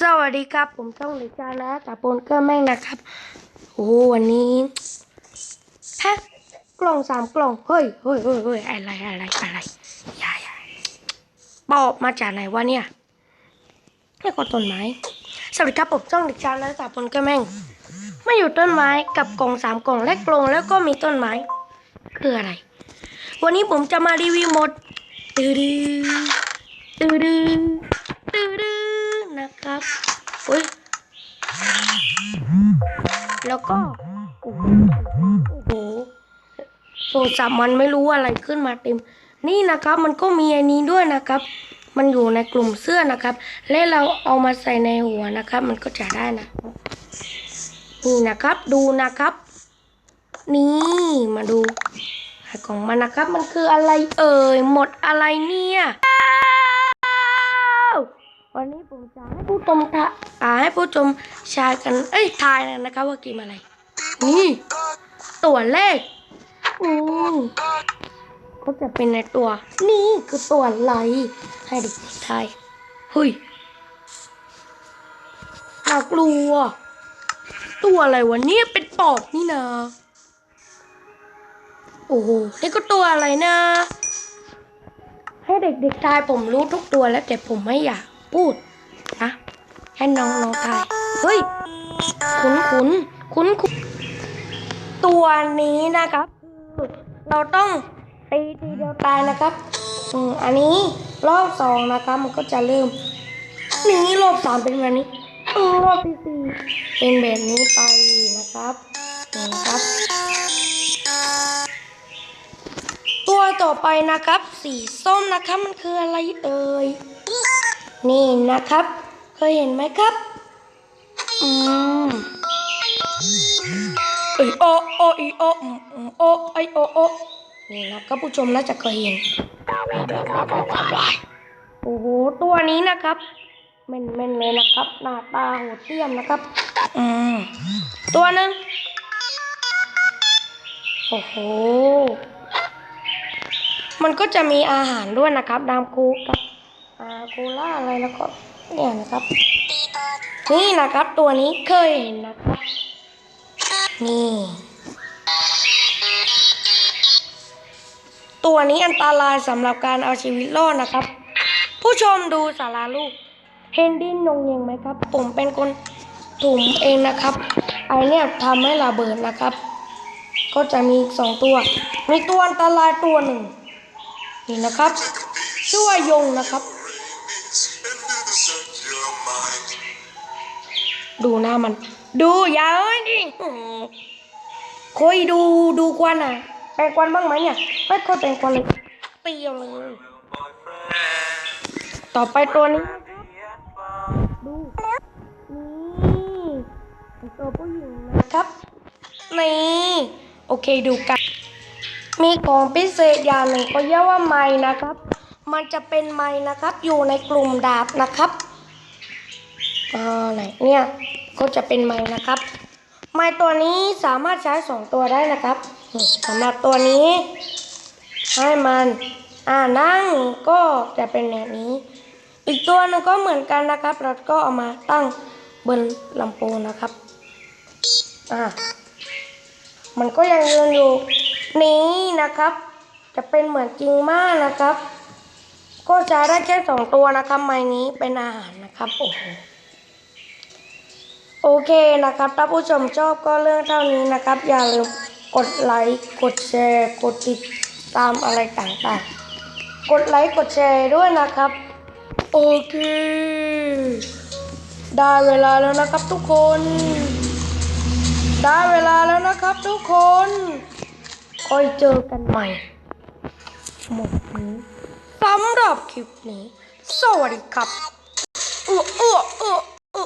สวัสดีครับ ผมต้องเลยจานะตาปนเกอร์แม่งนะครับ โอ้วันนี้ฮะกล่องสามกล่อง เฮ้ยเฮ้ยเฮ้ยเฮ้ยอะไรอะไรอะไรอย่าอย่าปอบมาจากไหนวะเนี่ยนี่ก็ต้นไม้สวัสดีครับผมต้องเลยจานะตาปนเกอร์แม่งมาอยู่ต้นไม้กับกล่องสามกล่องและกล่องแล้วก็มีต้นไม้ คืออะไร วันนี้ผมจะมารีวิวหมดตื้อดื้อตื้อดื้อตื้อดื้อ นะครับอุ้ยแล้วก็โอ้โหโทรศัพท์มันไม่รู้อะไรขึ้นมาเต็ม นี่นะครับมันก็มีอันนี้ด้วยนะครับ มันอยู่ในกลุ่มเสื้อนะครับ และเราเอามาใส่ในหัวนะครับ มันก็จะได้นะนี่นะครับดูนะครับ นี่มาดูของมันนะครับ มันคืออะไรเอ่ยหมดอะไรเนี่ย วันนี้ผมจะให้ผู้ชมทะอ่าให้ผู้ชมชายกัน เอ้ยทายนะครับว่ากินอะไร นี่ตัวเลขอืมก็จะเป็นในตัว นี่คือตัวอะไร ให้เด็กๆทายเฮ้ยน่ากลัว ตัวอะไรวะเนี่ยเป็นปอบนี่นะโอ้โหนี่ก็ตัวอะไรนะ ให้เด็กๆทายผมรู้ทุกตัวแล้วแต่ผมไม่อยาก พูดนะให้น้องน้องทายเฮ้ยคุ้นคุ้นคุ้นคุ้นตัวนี้นะครับคือเราต้องตีทีเดียวตายนะครับอืมอันนี้รอบสองนะครับมันก็จะเริ่มนี้รอบสามเป็นแบบนี้อืมรอบที่สี่เป็นแบบนี้ไปนะครับนี่นะครับ ตัวต่อไปนะครับ สีส้มนะครับมันคืออะไรเอ่ย นี่นะครับ เคยเห็นไหมครับ อืมเอ้ยโอโออีโออืมอืมโอไอโอโอนี่นะครับผู้ชมน่าจะเคยเห็นโอ้โหตัวนี้นะครับเม่นเม่นเลยนะครับ หน้าตาโหดเหี้ยมนะครับ อืมตัวหนึ่งโอ้โห มันก็จะมีอาหารด้วยนะครับดามคูกับ อาโคล่าอะไรแล้วก็เนี่ยนะครับ นี่นะครับตัวนี้เคยเห็นนะครับ นี่ ตัวนี้อันตรายสำหรับการเอาชีวิตรอดนะครับ ผู้ชมดูสาราลูกเห็นดินนงเยงไหมครับ ผมเป็นคนถุ่มเองนะครับ ไอเนี่ยทำให้ระเบิดนะครับ ก็จะมีสองตัว มีตัวอันตรายตัวหนึ่งนี่นะครับ ชื่อว่ายงนะครับ ดูหน้ามัน ดูอย่าเอ้ยดิอืมเคยดูดูควันอะแปลงควันบ้างไหมเนี่ยไม่เคยแปลงควันเลยเปรี้ยวเลยต่อไปตัวนี้ดูนี่ตัวผู้หญิงนะครับนี่โอเคดูกันมีของพิเศษอย่างหนึ่งก็เรียกว่าไม้นะครับ มันจะเป็นไม้นะครับ อยู่ในกลุ่มดาบนะครับ อ่าไหนเนี่ยก็จะเป็นไม้นะครับ ไม้ตัวนี้สามารถใช้สองตัวได้นะครับสำหรับตัวนี้ ให้มันอ่านั่งก็จะเป็นแบบนี้ อีกตัวนึงก็เหมือนกันนะครับ เราก็เอามาตั้งบนลำโพงนะครับอ่ามันก็ยังยืนอยู่นี้นะครับ จะเป็นเหมือนจริงมากนะครับ ก็ใช้ได้แค่สองตัวนะครับไม้นี้เป็นอาหารนะครับโอ้โห โอเคนะครับ ถ้าผู้ชมชอบก็เรื่องเท่านี้นะครับ อย่าลืมกดไลค์ กดแชร์ กดติดตามอะไรต่างๆ กดไลค์ กดแชร์ด้วยนะครับ โอเค ได้เวลาแล้วนะครับทุกคน ได้เวลาแล้วนะครับทุกคนคอยเจอกันใหม่หมดนี้สำหรับคลิปนี้ สวัสดีครับอ้วอ้วอ้ว